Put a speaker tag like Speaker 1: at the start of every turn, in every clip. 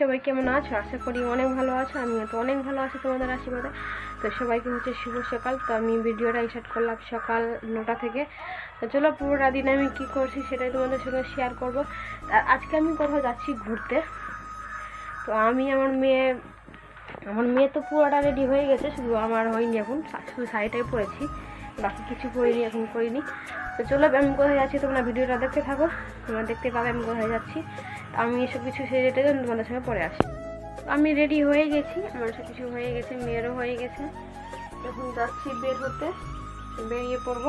Speaker 1: সবাই কেমন আছো? আশা করি অনেক ভালো আছো, আমিও তো অনেক ভালো আছি তোমাদের আশীর্বাদে। তো সবাইকে হচ্ছে শুভ সকাল। তো আমি ভিডিওটা স্টার্ট করলাম সকাল নটা থেকে। তো চলো, পুরোটা দিন আমি কী করছি সেটাই তোমাদের সঙ্গে শেয়ার করব। আর আজকে আমি কোথাও যাচ্ছি ঘুরতে। তো আমি, আমার মেয়ে আমার মেয়ে তো পুরোটা রেডি হয়ে গেছে, শুধু আমার হয়নি এখন, শুধু শাড়িটাই পরেছি। বাকি কিছু করিনি, এখন করিনি। তো চলো, আমি কোথায় যাচ্ছি তোমরা ভিডিওটা দেখতে থাকো। তোমরা দেখতে পাবে আমি কোথায় যাচ্ছি। আমি এসব কিছু সেরে টেরে তোমাদের সঙ্গে পরে আসি। আমি রেডি হয়ে গেছি, আমার সব কিছু হয়ে গেছে, মেয়েরও হয়ে গেছে। এখন যাচ্ছি বের হতে, বেরিয়ে পড়ব।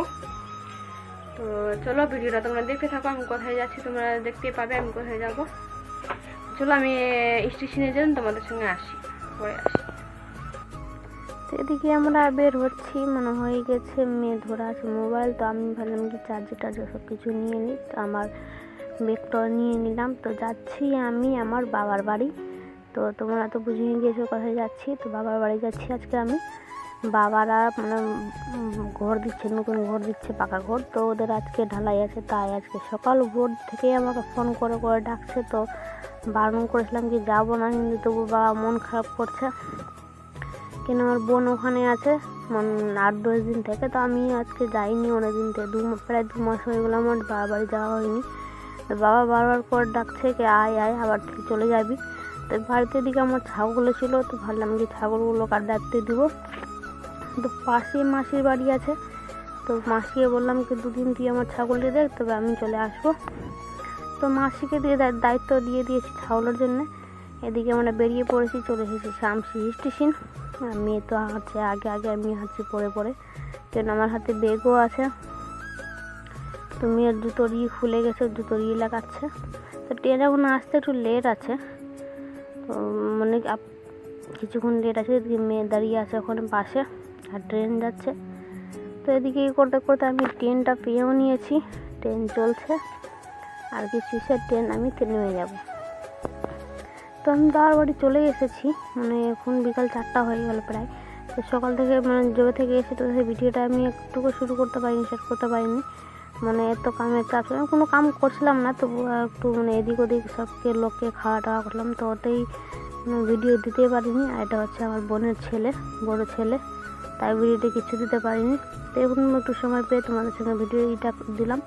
Speaker 1: তো চলো, ভিডিওটা তোমরা দেখতে থাকো, আমি কোথায় যাচ্ছি তোমরা দেখতে পাবে, আমি কোথায় যাব। চলো, আমি স্টেশনে যাই তোমাদের সঙ্গে আসি, পরে আসি।
Speaker 2: এদিকে আমরা বের হচ্ছি, মনে হয়ে গেছে মেয়ে ধরে আছে মোবাইল, তো আমি ভাবলাম কি চার্জার টার্জার সব কিছু নিয়ে নিই, তো আমার ব্যাগটা নিয়ে নিলাম। তো যাচ্ছি আমি আমার বাবার বাড়ি। তো তোমরা তো বুঝিয়ে গিয়েছো কোথায় যাচ্ছি, তো বাবার বাড়ি যাচ্ছি আজকে আমি। বাবারা মানে ঘর দিচ্ছে, নতুন ঘর দিচ্ছে, পাকা ঘর, তো ওদের আজকে ঢালাই আছে, তাই আজকে সকাল ভোর থেকে আমাকে ফোন করে করে ডাকছে, তো বারণ করেছিলাম কি যাব না, কিন্তু তবু বাবা মন খারাপ করছে। কেন আমার বোন ওখানে আছে? আট দশ দিন থেকে তো আমি আজকে যাইনি অনেক দিন থেকে। দু প্রায় দু মাস হয়ে গেলো আমার বাবা বাড়ি যাওয়া হয়নি। বাবা বারবার করে ডাকছে কি আয় আয়, আবার চলে যাবি। তো বাড়িতে দিকে আমার ছাগলগুলো ছিল, তো ভাবলাম কি ছাগলগুলো কার দায়িত্বে দিব। তো পাশে মাসির বাড়ি আছে। তো মাসিকে বললাম কি, দুদিন তুই আমার ছাগলটি দেখ, তবে আমি চলে আসব। তো মাসিকে দিয়ে দায়- দায়িত্ব দিয়ে দিয়েছি ছাগলের জন্য। এদিকে আমরা বেরিয়ে পড়েছি, চলে এসেছি শামসি স্টেশন। মেয়ে তো হাঁটছে আগে আগে আমি হাঁটছি পরে পরে কেন আমার হাতে ব্যাগও আছে। তো মেয়ের জুতোর ই খুলে গেছে জুতোর ই লাগাচ্ছে। তো ট্রেন এখন আসতে একটু লেট আছে। তো মানে কিছুক্ষণ লেট আছে, এদিকে মেয়ে দাঁড়িয়ে আছে ওখানে পাশে, আর ট্রেন যাচ্ছে। তো এদিকে করতে করতে আমি ট্রেনটা পেয়েও নিয়েছি, ট্রেন চলছে। আর কিছু সে ট্রেন আমি নেমে যাব। তো আমি বাবার বাড়ি চলে এসেছি। মানে এখন বিকাল চারটা হয়ে গেল প্রায়। তো সকাল থেকে মানে জবে থেকে এসে তো সেই ভিডিওটা আমি একটুকু শুরু করতে পারিনি, শেষ করতে পারিনি। মানে এত কামের চাপ। আমি কোনো কাম করছিলাম না, তবু একটু মানে এদিক ওদিক সবকে, লোককে খাওয়া টাওয়া করলাম। তো ওতেই ভিডিও দিতে পারিনি। আর এটা হচ্ছে আমার বোনের ছেলে, বড় ছেলে। তাই ভিডিওতে কিছু দিতে পারিনি। তো এখন একটু সময় পেয়ে তোমাদের সঙ্গে ভিডিও এটা দিলাম।